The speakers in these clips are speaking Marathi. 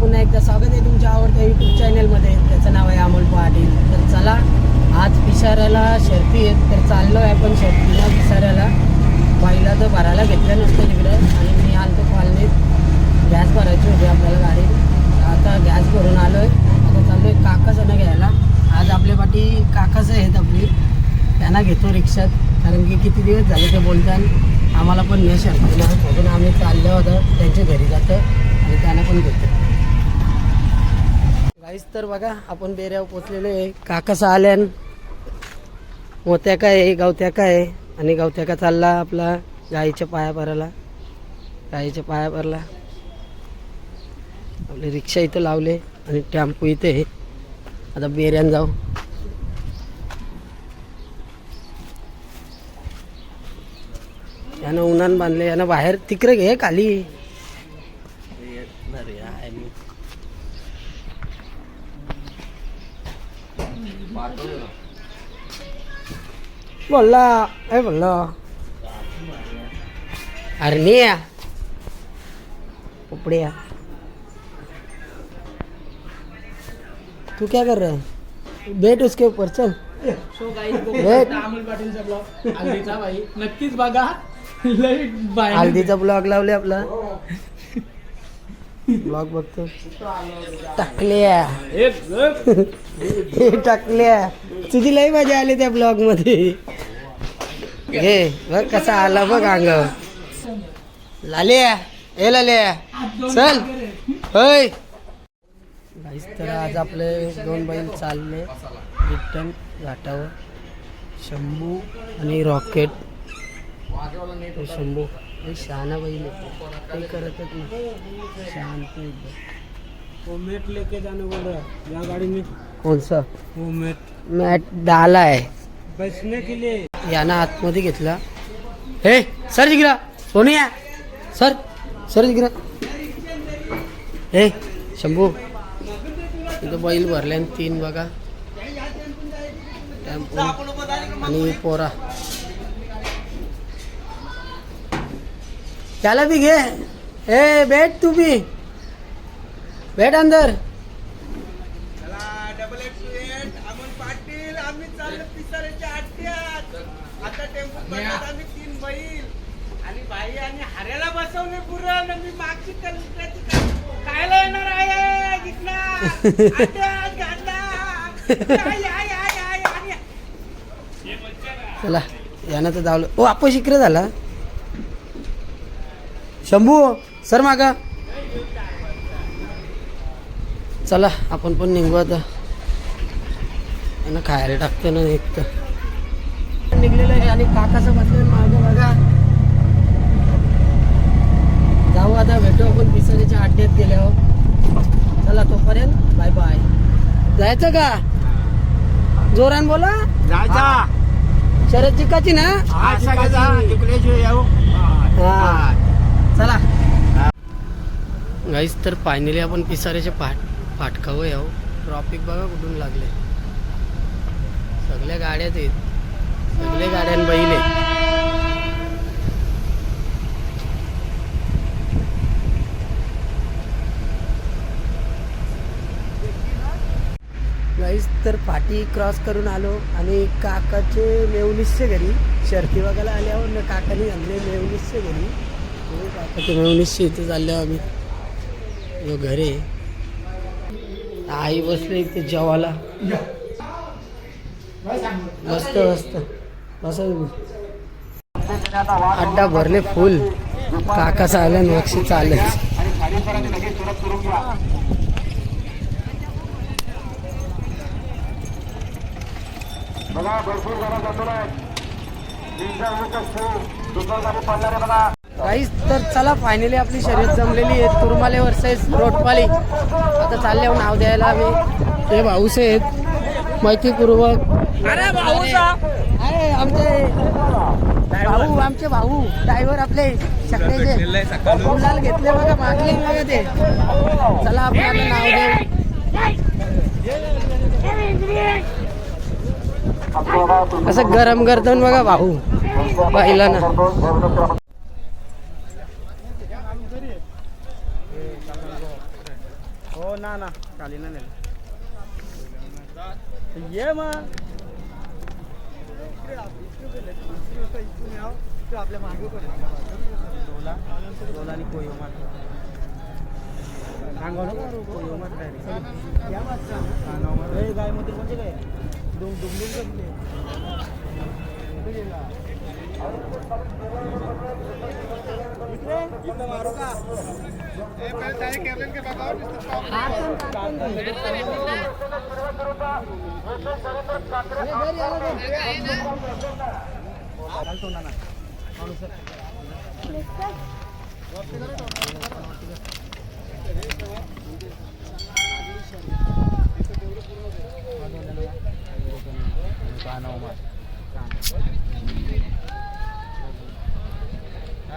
पुन्हा एकदा स्वागत आहे तुमच्या आवडत्या यूट्यूब चॅनलमध्ये त्याचं नाव आहे अमोल पाटील. तर चला आज पिसाऱ्याला शर्ती आहेत तर चाललो आहे आपण शर्तीला पिसाऱ्याला बाईला तर भरायला घेतलं नसतं तिकडं आणि मी आलतो कॉलनीत. गॅस भरायची होती आपल्याला गाडी आता गॅस भरून आलो आहे आता चाललो आहे काकासनं घ्यायला. आज आपल्या पाठी काकाच आहेत आपली. त्यांना घेतो रिक्षात. कारण की किती दिवस झाले ते बोलतात. आम्हाला पण नाही शर्तीला म्हणून आम्ही चाललो होतं. त्यांच्या घरी जातं. आणि त्यांना पण घेतो. गाईस तर बघा आपण बेऱ्यावर पोचलेलो आहे. काकासा आल्यान मोत्या काय आहे गावत्या काय आहे आणि गावत्या का चालला आपला गाईच्या पाया भरायला. गाईच्या पाया भरला. आपले रिक्षा इथं लावले आणि टॅम्पू इथे आहे. आता बेऱ्यान जाऊ. यानं उन्हान बांधले यानं बाहेर तिकडे घे खाली अरे आहे मी. बोलला ए बोलला अरे नहीं है उपड़िया तू क्या कर रहा है बैठ उसके ऊपर चल सो गाईज भेट. अमोल पाटीलचा ब्लॉग हल्दीचा भाई नक्कीच बघा लई बाहेर हल्दीचा ब्लॉग लावले आपला ब्लॉग बघतो. टाकल्या. हे टाकल्या. तुझी लई मजा आली त्या ब्लॉगमध्ये. घे बघ कसा आला बघ अंगावर लाल्या ए लाल्या. चल. होय. तर आज आपले दोन बैल चालले. रिटर्न घाटावर. शंभू आणि रॉकेट शंभू. हे शहाणा आहे. काही करतच नाही. शांत लेके जाने बोल गाड़ी में कौन सा? मेट मॅट डाला आहे. के लिए. यानं आतमध्ये घेतला. हे सर जिगरा सोनिया सर सर जिगरा. हे शंभू. इथं बैल भरले आणि तीन बघा. आणि पोरा. त्याला बी घे. ए बैठ तू भी बैठ अंदर double eight two eight Amol Patil आम्ही चाललो पिसाऱ्याच्या अड्ड्यात आता टेम्पो पडल्यात आम्ही तीन बैल. आणि बाई आणि हऱ्याला बसवले पुरण. मी मागची कलिकाची खायला येणार आहे. जिंकला अड्ड्यात घातला आय, आय, आय, आय, आणि चला यानं तर धावलं. ओ आपण इकडे झाला. शंभू सर मागा. चला आपण पण निघू आता. यानं खायला टाकतो ना एक तर. निघलेलं आहे आणि काकाचं बसलं मागं बघा. जाऊ आता भेटू आपण पिसारीच्या अड्ड्यात गेल्यावर चला तोपर्यंत बाय बाय जायचं का? जोरान बोला. जायचा. शरद जिकाची ना? हा. चला. गाईस तर फायनली आपण पिसाऱ्याच्या पाट पाठकावं यावं ट्रॉफिक बघा कुठून लागले सगळ्या गाड्यात आहेत. सगळ्या गाड्यां बहिले गाईस तर पाठी क्रॉस करून आलो आणि काकाचे मेवणीसच्या घरी. शर्ती बघायला आल्यावर काकाने आणले मेवणीसच्या घरी. काकाचे मेवणीसच्या इथे चाललो आम्ही घरे. आई बसले इथे जेवायला. मस्त मस्त. बस अड्डा भरले फुल. काकाचा आलं नक्षी चालत काहीच तर चला फायनली आपली शर्यत जमलेली आहे. तुरमाले वर्सेस रोटपाली. आता चालले हो नाव द्यायला आम्ही. ते भाऊस आहेत. माहितीपूर्वक. अरे भाऊचा अरे आमचे भाऊ आमचे भाऊ. ड्रायव्हर आपले शकण्याचे गुलाल घेतले बघा मागले बघा ते. चला आपण नाव देऊ. असं गरम करतो ना बघा भाऊ. पाहिला ना. हो ना ना. खाली ना नेलं. ये मग. आपल्या मागे डोला. डोला आणि कोयो हो मात्र. सांगा कोयो हो मात्र गायमध्ये म्हणजे काय डुम डुमडुम मारू का?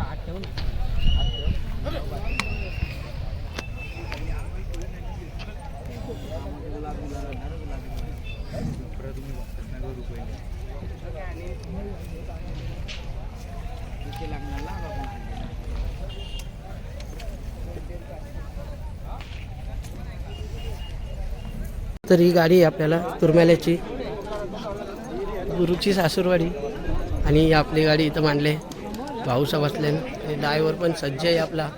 आठ ठेवून आठ ठेवून तर ही गाडी आहे आपल्याला तुरमाल्याची गुरुची सासूरवाडी. आणि आपली गाडी इथं मांडले भाऊसा बसले ड्रायव्हर पण सज्ज आहे आपला.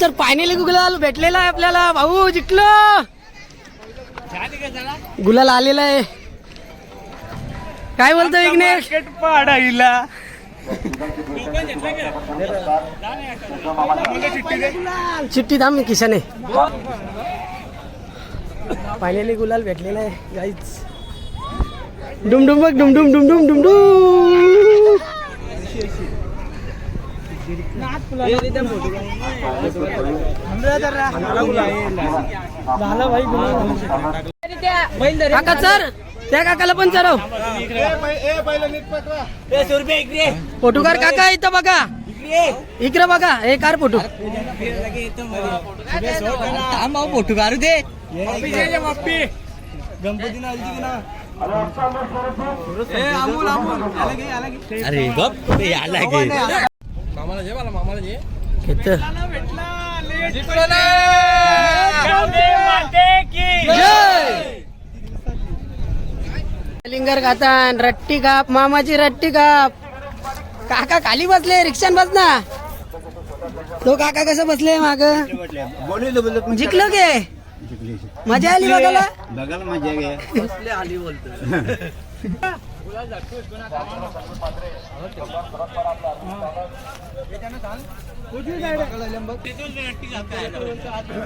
तर फायनली गुलाल भेटलेला आहे आपल्याला. भाऊ जिंकलो. गुलाल आलेला आहे. काय बोलतो विघ्नेश? पाडायला. चिठ्ठी थांब किशाने. फायनली गुलाल भेटलेला आहे गाईच डुमडुम बघ डुमडुम डुमडुम डुमडुम झाला भाई काका सर त्या काकाला पण चरव फोटोकार काका इथं बघा. इकडे बघा. हे कार फोटो. फोटो काढू दे गणपती अरे ना आला आला लिंगर खातान रट्टी काप मामाची रट्टी काप काका खाली बसले रिक्षान बस ना. तो काका कसं बसले माग? जिंकलो गे. मजा आली बघायला? बघायला मजा घे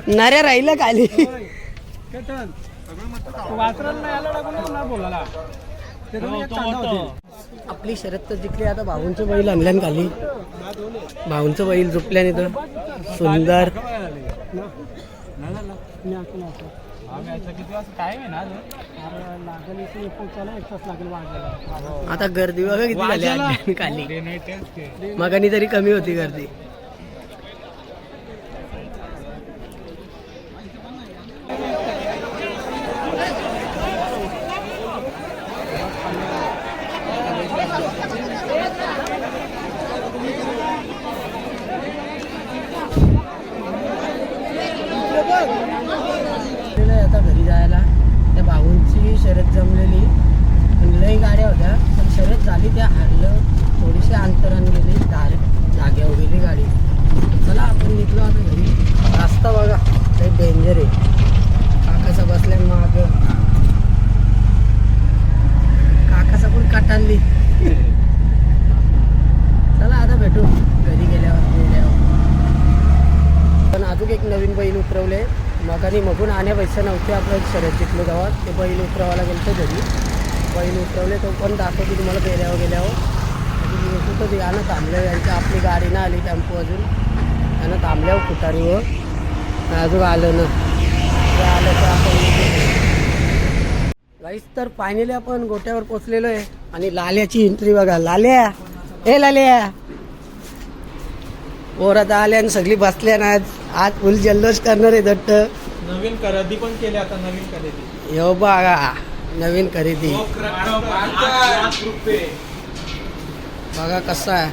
नाऱ्या राहिलं खाली. आपली शरद तर जिंकली आता भाऊंचं बैल आणल्यान खाली. भाऊंचं बैल झोपल्याने तर सुंदर. आता गर्दी बघा किती झाली खाली. मगानी तरी कमी होती गर्दी गेलोय आता घरी जायला त्या भाऊंची शर्यत जमलेली. पण लई गाड्या होत्या पण शर्यत झाली त्या हारलं थोडीशी अंतरण गेली धार जाग्यावर गेली गाडी. चला आपण निघलो आता घरी. रास्ता बघा काही डेंजर आहे. काकाचा बसल्या माग. काकाचा पण काटांली चला आता भेटू. घरी गेल्यावर गेल्यावर. पण अजून एक नवीन बैल उतरवले. मगानी मगून आण्या पैसे नव्हते आपलं शर्यत जिंकलो गावात. ते बैल उतरवायला गेलं घरी. बैल उतरवले तो पण दाखवतो तुम्हाला फेऱ्यावर गेल्यावर. कुठं ते यानं थांबलं यांची आपली गाडी ना आली टेम्पो अजून. यानं थांबल्यावर खुटारीवर अजून आलं ना. ते आलं तर आपण गाईस तर फायनली आपण गोट्यावर पोचलेलो आहे. आणि लाल्याची एंट्री बघा. लाल्या! हे लाल्या! ओरात आल्या आणि सगळी बसल्या ना. आज आज फुल जल्लोष करणार आहे दट्ट नवीन खरेदी पण केली आता नवीन खरेदी. यो बघा नवीन खरेदी. बघा कसा आहे.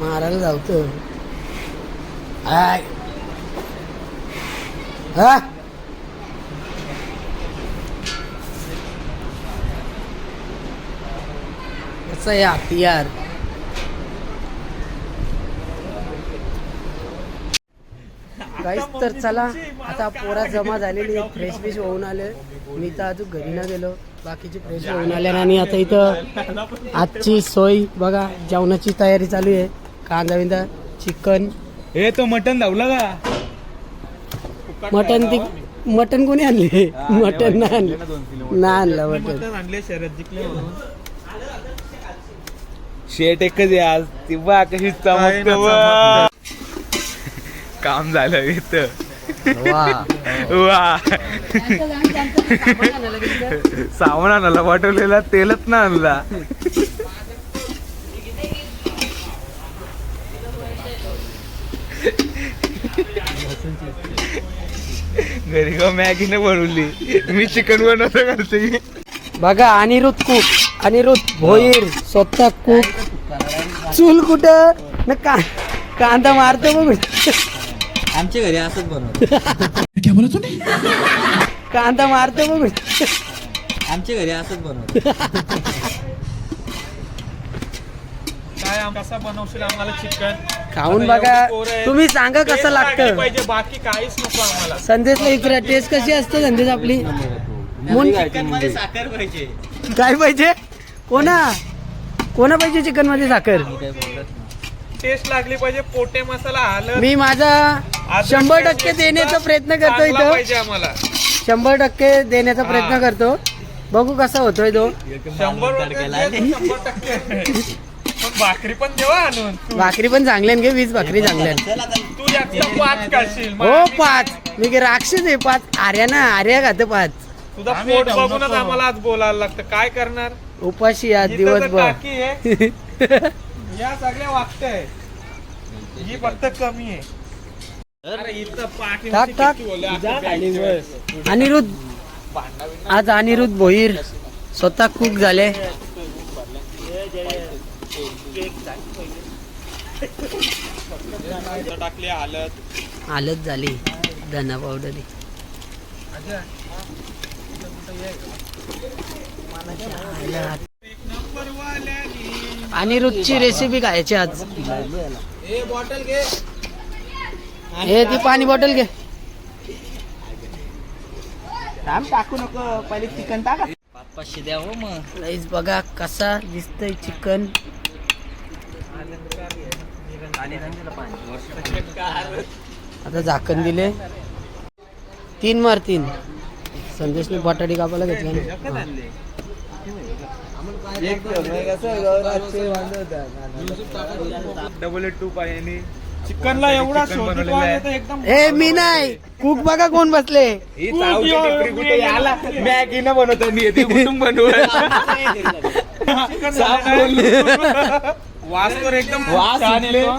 मारायला जावतो हाय हा? कसं आहे हत्यार गाईस तर चला आता पोरा जमा झालेली आहे फ्रेश फ्रेश होऊन आले. मी तर अजून घरी ना गेलो. बाकीचे फ्रेश होऊन आले आणि आता इथं आजची सोय बघा जेवणाची तयारी चालू आहे. कांदा बिंदा चिकन. हे तो मटन धावला का? मटन ती मटन कोणी आणले? मटन नाही आणलं. नाही आणलं मटन आणले शर्यत जिंकले शेट एकच आहे आज. ती बा. कशी चमकतो. काम झालं इथं. वा. वा. सामान आणायला पाठवलेला तेलच ना आणला. घरी का मॅगी न बनवली. मी चिकन बनवतो घरचे बघा अनिरुद्ध कुक. अनिरुद्ध भोईर स्वतः कुक. चूल कुठं? न का कांदा मारतो बघ. आमच्या घरी असंच बनवत. कांदा मारतो बघ. आमच्या घरी असंच बनवत. काय आम- कसा बनवशील आम्हाला चिकन खाऊन बघा. तुम्ही सांगा कसं लागतं? पाहिजे बाकी काहीच नको आम्हाला. संदेशला इकडे टेस्ट कशी असते संदेश आपली? मध्ये साखर पाहिजे. काय पाहिजे? कोणा? कोणा पाहिजे चिकनमध्ये साखर. टेस्ट लागली पाहिजे पोटे मसाला हलत मी माझा शंभर टक्के देण्याचा प्रयत्न करतो इथं पाहिजे आम्हाला. शंभर टक्के देण्याचा प्रयत्न. करतो. बघू कसा होतोय तो. शंभर टक्के. पण भाकरी पण देवा आणून. भाकरी पण चांगल्यान घे वीस भाकरी आता तू जास्त पाच करशील मग हो पाच. मी राक्षस आहे पाच. आर्या ना आर्या खात पाच. तुझा पोट बघूनच आम्हाला आज बोलायला लागतं. काय करणार? उपाशी आज इथं तर दिवसभर. टाकी आहे. या सगळ्या वागतंय. ही फक्त कमी आहे. अरे इथं पाठी टाक, टाक. अनिरुद्ध. आज अनिरुद्ध भोईर. स्वतः कुक झाले. टाकली हालत हालत झाली. धना पावडर अनिरुद्धची रेसिपी खायची आज. हे ती पाणी बॉटल घे. टाकू नको. पहिले चिकन टाका. पाच पाचशे द्या हो मग. नाहीच बघा कसा दिसतंय चिकन आता झाकण दिले. तीन मार तीन. संदेशने बटाटी कापायला घेतला. डबल एट टू पायाने चिकनला एवढा एकदम. ए मी नाही. कुक बघा कोण बसले. ही मॅगी न बनवता मी येते कुठून बनवू. वास तर एकदम वास छान सुटले. येतो.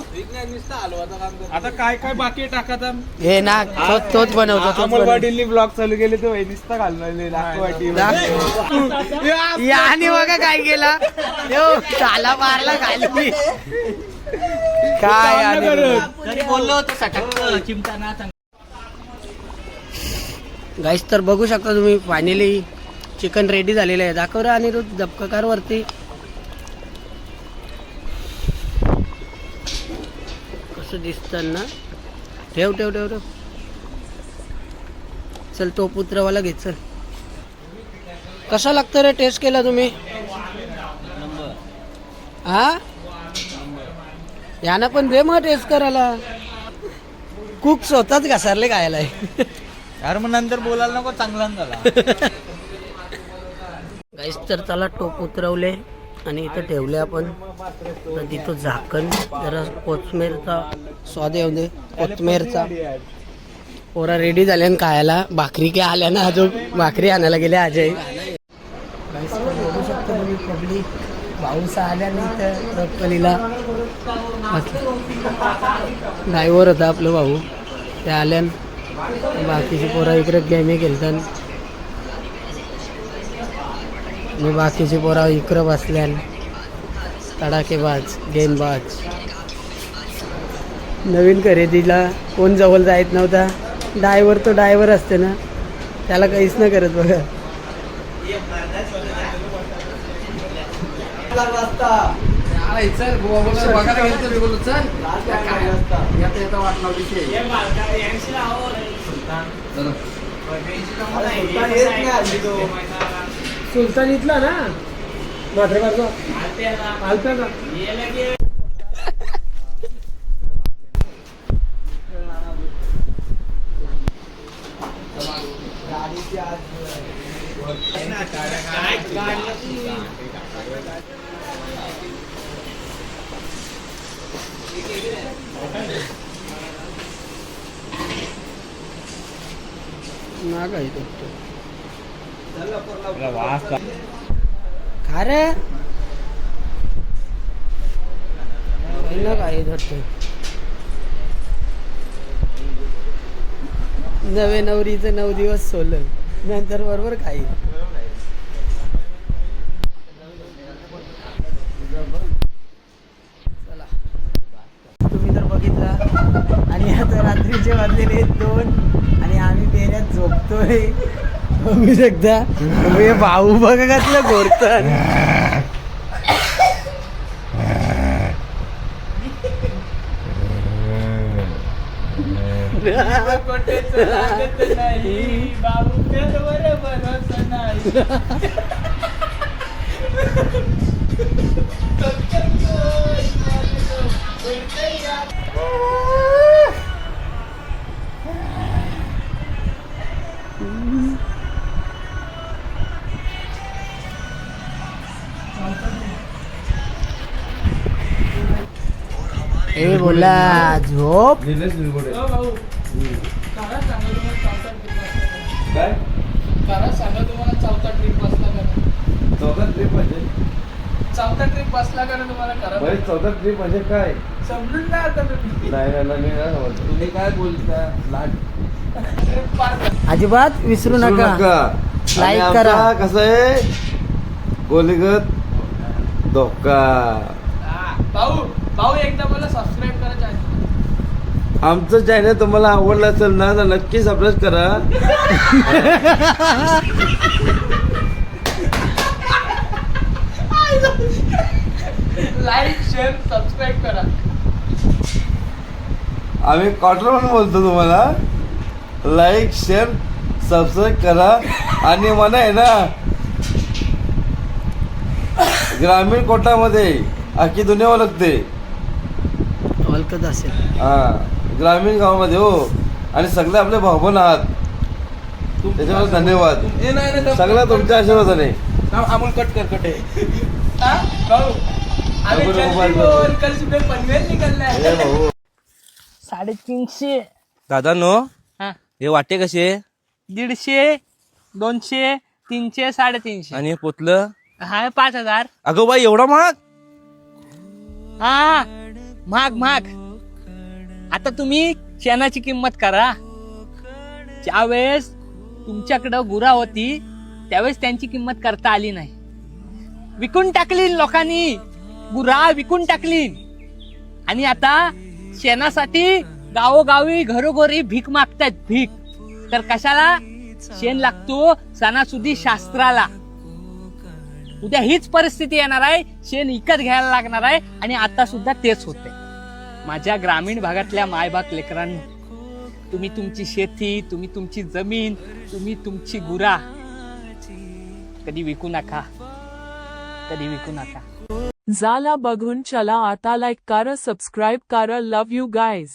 आता काय काय बाकी आहे टाकायचा हे ना तोच तोच बनवतो तोच अमोल बनवतो. पाटीलनी ब्लॉग चालू केले तो निसता घालून आले लाखो वाटी दाख- याने बघा काय केला. यो चाला मारला खाली. काय गाईस तर बघू शकता तुम्ही फायनली चिकन रेडी झालेलं आहे. दाखव रे आणि धबकाकार वरती कसं दिसतं ना ठेव ठेव ठेव ठेव. चल तो पुत्रवाला घे चल. कसा लागतं रे टेस्ट केला तुम्ही? हा यानं पण दे मग टेस्ट करायला. कुक स्वतःच घसरले खायला यार मग नंतर बोलायला नको चांगला झाला. गाईस तर त्याला टोप उतरवले आणि इथं ठेवले आपण. तर तिथं झाकण जरा कोथमेरचा स्वाद येऊ दे कोथमेरचा. पोरा रेडी झाल्यान खायला. भाकरी काय आल्या ना अजून? भाकरी आणायला गेले अजय बघू शकतो तुम्ही पब्लिक पाऊस आल्या नाही तर रक्कलीला. ड्रायव्हर होता आपलं भाऊ. ते आल्यान बाकीचे पोरा इकडे गेमे खेळतात. आणि बाकीचे पोरा इकडं बसल्यान तडाकेबाज गेमबाज नवीन खरेदीला कोण जवळ जायत नव्हता. डायव्हर तो डायव्हर असते ना. त्याला काहीच नाही करत बघा. सुलतान इथला ना? माथेबारचा आलता का नाग आहे तो. खा रे पहिलं काय धरतो नवे नवरीचं नऊ दिवस सोलं नंतर बरोबर चला. तुम्ही तर बघितला. आणि आता रात्रीचे वाजलेले दोन. आणि आम्ही बेऱ्यात झोपतोय. बघू शकता हे भाऊ बघा घातलं घोरतात बोला. झोप. चौदा ट्रिप म्हणजे? चौथा ट्रिप बसला का तुम्हाला करा भाई चौदा ट्रिप म्हणजे काय? समजून ना आता तुम्ही. नाही नाही नाही, मी नाही समजलं. तुम्ही काय बोलता? लाट अजिबात विसरू नका. आणि करा. कसं आहे? गोलीगत धोका. भाऊ भाऊ एकदा मला सबस्क्राईब. आमचं चॅनल तुम्हाला आवडलं असेल ना तर नक्की सबस्क्राईब करा. लाईक शेअर सबस्क्राईब करा. आम्ही म्हणून बोलतो तुम्हाला. लाईक शेअर सबस्क्राईब करा. आणि मला आहे ना ग्रामीण कोटामध्ये अख्खी दुनिया ओळखते. ओळखत असेल. हा. ग्रामीण गावामध्ये हो. आणि सगळे आपले भाऊबंद आहात. त्याच्यामुळे धन्यवाद. सगळं तुमच्या आशीर्वादाने. अमोल कट कर कटे हा. हे? है. साडेतीनशे. दादा नो हा. हे वाटे कसे? दीडशे दोनशे तीनशे साडेतीनशे. आणि हे पोतलं? हा पाच हजार. अगं बाई एवढा महाग? हा. महाग महाग. आता तुम्ही शेणाची किंमत करा. ज्यावेळेस तुमच्याकडं गुरा होती त्यावेळेस त्यांची किंमत करता आली नाही. विकून टाकली लोकांनी. गुरा विकून टाकली. आणि आता शेणासाठी गावोगावी घरोघरी भीक मागतायत भीक. तर कशाला? शेण लागतो सणासुदी शास्त्राला. उद्या हीच परिस्थिती येणार आहे. शेण विकत घ्यायला लागणार आहे. आणि आता सुद्धा तेच होते माझ्या ग्रामीण भागातल्या मायबाप लेकरांनो तुम्ही तुमची शेती तुम्ही तुमची जमीन तुम्ही तुमची गुरा कधी विकू नका कधी विकू नका. झाला बघून चला आता लाईक करा सबस्क्राईब करा लव यू गाईज